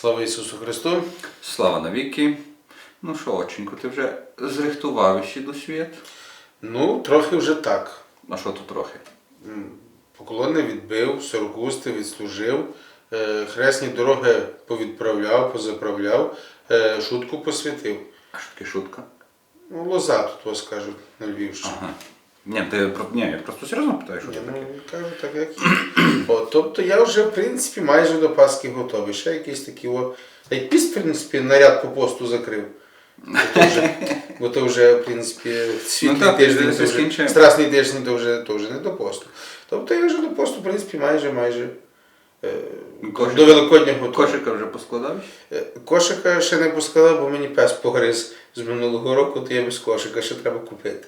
Слава Ісусу Христу! Слава навіки. Ну що, оченько, ти вже зрихтував ще до світ? Ну, трохи вже так. А що тут трохи? Поклони відбив, сорокусти відслужив, е, хресні дороги повідправляв, позаправляв, е, шутку посвятив. А що таке шутка? Ну, лоза тут вас кажуть на Львівщині. Ага. Ні, ти про ні, я просто серйозно питаю, що це ну, таке. кажу так, як є. О, тобто я вже, в принципі, майже до Пасхи готовий. Ще якийсь такий, о, та й піст, в принципі, наряд по посту закрив. Бо то вже, бо то вже в принципі, світлий Ну так, тиждень, то вже, страсний тиждень, то вже, то вже не до посту. Тобто я вже до посту, в принципі, майже, майже е, Кошик- до Великодня готовий. Кошика вже поскладав? Е, Кошика ще не пускала, бо мені пес погриз з минулого року, то я без кошика ще треба купити.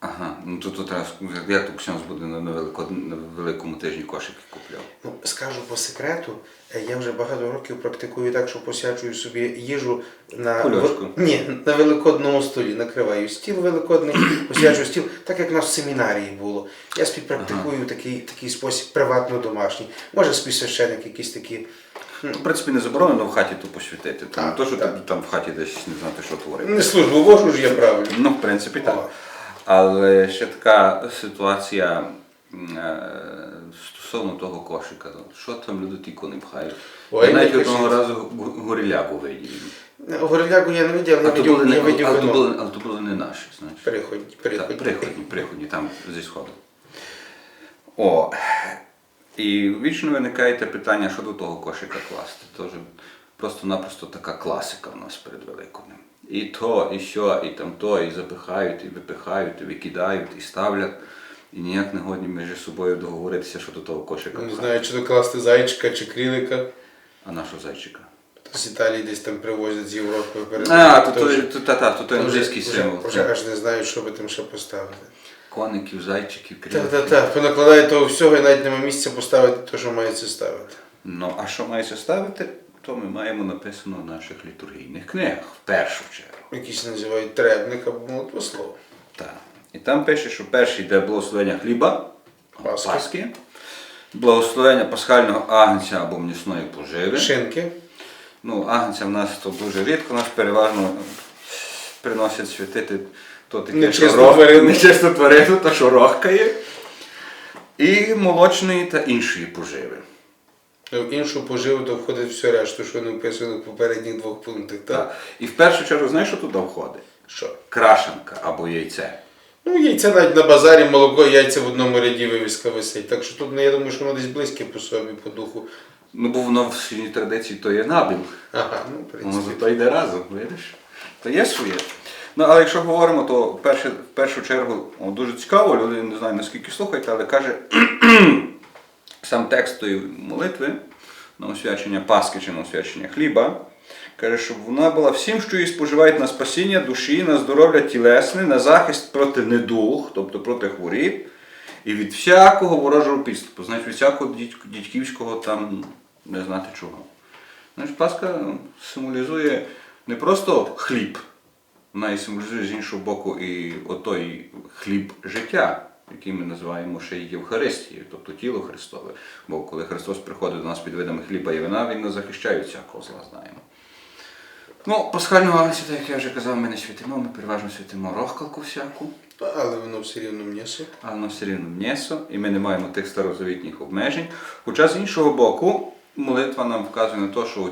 Ага, ну то, то треба, як то Ксьонс буде на, на, велико, на великому тижні кошики купляв. Ну, скажу по секрету, е, я вже багато років практикую так, що посячую собі їжу на Кульочку. ні, на великодному столі. Накриваю стіл великодний, посячую стіл, так як в нас в семінарії було. Я собі практикую такий, такий спосіб приватно домашній. Може, собі священик якісь такі. Ну, в принципі, не заборонено в хаті то посвятити. Там, Так, то, що так. ти там в хаті десь не знати, що творив. Не службу вожу ж я правильно. Ну, в принципі, так. О. Але ще така ситуація е, стосовно того кошика. Що там люди тільки не пхають? Я навіть одного разу горіляку видів. Горілягу я не видів, але були не, я видів але то були, не наші, знаєш. Переходь. Так, приходні, приходні, там зі сходу. О. І вічно виникає те питання, що до того кошика класти. Тож просто-напросто така класика в нас перед Великоднем. І то, і що, і там то, і запихають, і випихають, і викидають, і ставлять. І ніяк не годні між собою договоритися, що до того кошика Не знаю, чи докласти зайчика чи крілика. А нашого зайчика? З Італії десь там привозять з Європи. А, то, вже- то, то, то, то англійський символ. Вже аж не знаю, що би там ще поставити. Коників, зайчиків, Так, так, так. Понакладає того всього і навіть нема місця поставити те, що мається ставити. Ну, а що мається ставити, то ми маємо написано в наших літургійних книгах в першу чергу. Якісь називають требник або молитвослов. Так. І там пише, що перший йде благословення хліба, Пасхи. Пасхи, благословення пасхального агнця або м'ясної поживи. Шинки. Ну, агнця в нас то дуже рідко, нас переважно приносять святити то таке, Нечисту що рох- тварину. тварину, то що рохкає. І молочної та іншої поживи. В іншу поживу то входить все решту, що не вписано в попередніх двох пунктах. Так? Так. І в першу чергу, знаєш, що туди входить? Що? Крашенка або яйце. Ну, яйця навіть на базарі, молоко, яйця в одному ряді вивіска висить. Так що тут, ну, я думаю, що воно десь близьке по собі, по духу. Ну, бо воно в сільній традиції то є набіл. Ага, ну, в Воно зато йде разом, видиш? То є своє. Ну, але якщо говоримо, то в першу, в першу чергу о, дуже цікаво, люди не знаю наскільки слухаєте, але каже сам текст тої молитви на освячення Пасхи чи на освячення хліба. Каже, щоб вона була всім, що її споживають на спасіння душі, на здоров'я тілесне, на захист проти недуг, тобто проти хворіб, і від всякого ворожого підступу, значить від всякого дідь- дідьківського там не знати чого. Значить, Пасха символізує не просто хліб, вона і символізує з іншого боку і отой хліб життя, який ми називаємо ще й Євхаристією, тобто тіло Христове. Бо коли Христос приходить до нас під видами хліба і вина, Він нас захищає всякого зла, знаємо. Ну, пасхального світа, як я вже казав, ми не святимо, ми переважно святимо рохкалку всяку, Але воно все рівно м'ясо. але воно все рівно м'ясо, і ми не маємо тих старозавітніх обмежень. Хоча з іншого боку, молитва нам вказує на те, що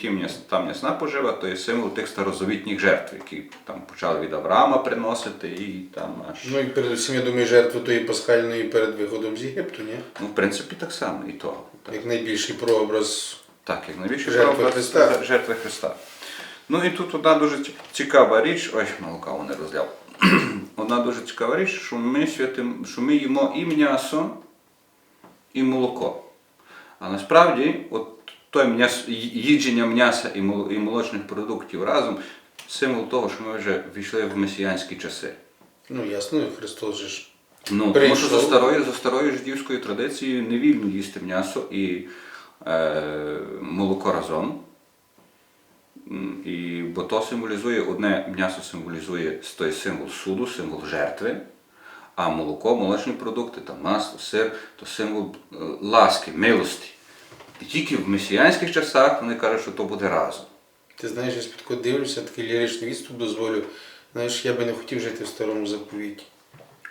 ті м'яс- м'ясна пожива то є символ тих старозавітніх жертв, які там почали від Авраама приносити і там аж. Ну і передусім, я думаю, жертву тої пасхальної перед виходом з Єгипту, ні? Ну, в принципі, так само і того. Так, Як найбільший прообраз. так як найбільше Жертви прообраз Христа. жертви Христа. Ну і тут одна дуже цікава річ, ой, молока не розляв. одна дуже цікава річ, що ми святим, що ми їмо і м'ясо, і молоко. А насправді, от той м'яс, їдження м'яса і молочних продуктів разом символ того, що ми вже війшли в месіянські часи. Ну, ясно, Христос же ж. Ну, тому що за старою, за старою жидівською традицією не вільно їсти м'ясо і е, молоко разом. І, бо то символізує, одне м'ясо символізує той символ суду, символ жертви, а молоко, молочні продукти, там масло, сир, то символ е, ласки, милості. І тільки в месіянських часах вони кажуть, що то буде разом. Ти знаєш, я спочатку дивлюся, такий ліричний відступ дозволю. Знаєш, я би не хотів жити в старому заповіті.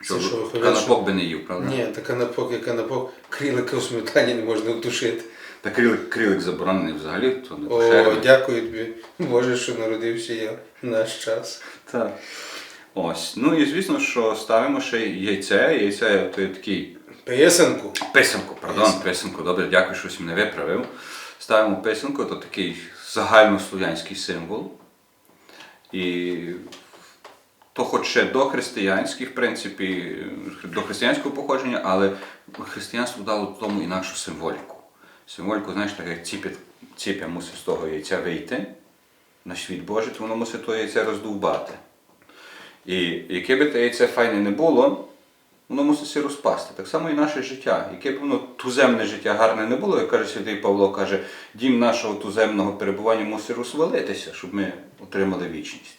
Що, Це що що... канапок би не їв, правда? Ні, та канапок, як канапок, крілика в сметані не можна втушити. Та крилик, крилик заборонений взагалі, то не О, кошерний. дякую тобі. Боже, що народився я в наш час. Так. Ось. Ну і звісно, що ставимо ще яйце. Яйце то є такий Писанку. писанку, пардон, Писанку. писанку. Добре, дякую, що мене виправив. Ставимо писанку, то такий загальнослов'янський символ. І то хоч ще до християнських, в принципі, до християнського походження, але християнство дало тому інакшу символіку. Символіку, знаєш, так як ціпя, ціпя мусить з того яйця вийти на світ Божий, то воно мусить то яйце роздовбати. І яке би те яйце файне не було, воно мусить розпасти. Так само і наше життя. Яке б воно туземне життя гарне не було, як каже святий Павло, каже, дім нашого туземного перебування мусить розвалитися, щоб ми отримали вічність.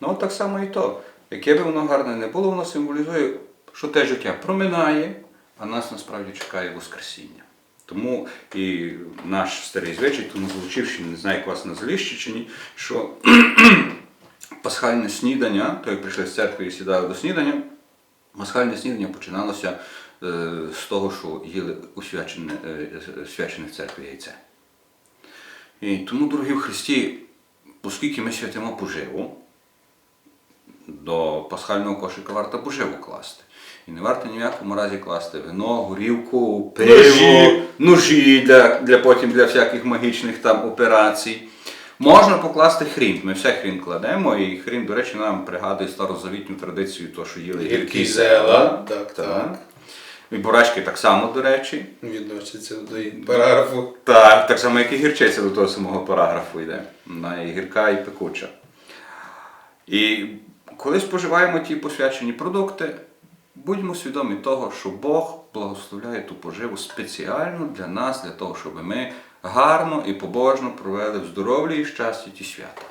Ну от так само і то. Яке б воно гарне не було, воно символізує, що те життя проминає, а нас насправді чекає Воскресіння. Тому і наш старий звичай, тому звучивши, не знаю, як вас на Заліщичині, що пасхальне снідання, то як прийшли з церкви і сідали до снідання, пасхальне снідання починалося е, з того, що їли усвячене, е, свячене в церкві яйце. І тому, дорогі в Христі, оскільки ми святимо поживу, до пасхального кошика варто поживу класти. І не варто ні в якому разі класти вино, горілку, пиво, Ножі. ножі для, для потім для всяких магічних там операцій. Можна покласти хрін. Ми все хрін кладемо, і хрін, до речі, нам пригадує старозавітню традицію, то, що їли Гіркі зела. Так, так. І бурачки так само, до речі. Відноситься до параграфу. Так, так само, як і гірчиця до того самого параграфу йде. Вона і гірка, і пекуча. І коли споживаємо ті посвячені продукти, будьмо свідомі того, що Бог благословляє ту поживу спеціально для нас, для того, щоб ми гарно і побожно провели в здоров'ї і щасті ті свята.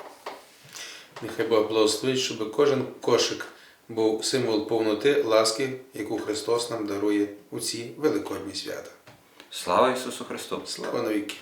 Нехай Бог благословить, щоб кожен кошик був символ повноти, ласки, яку Христос нам дарує у ці великодні свята. Слава Ісусу Христу! Слава навіки!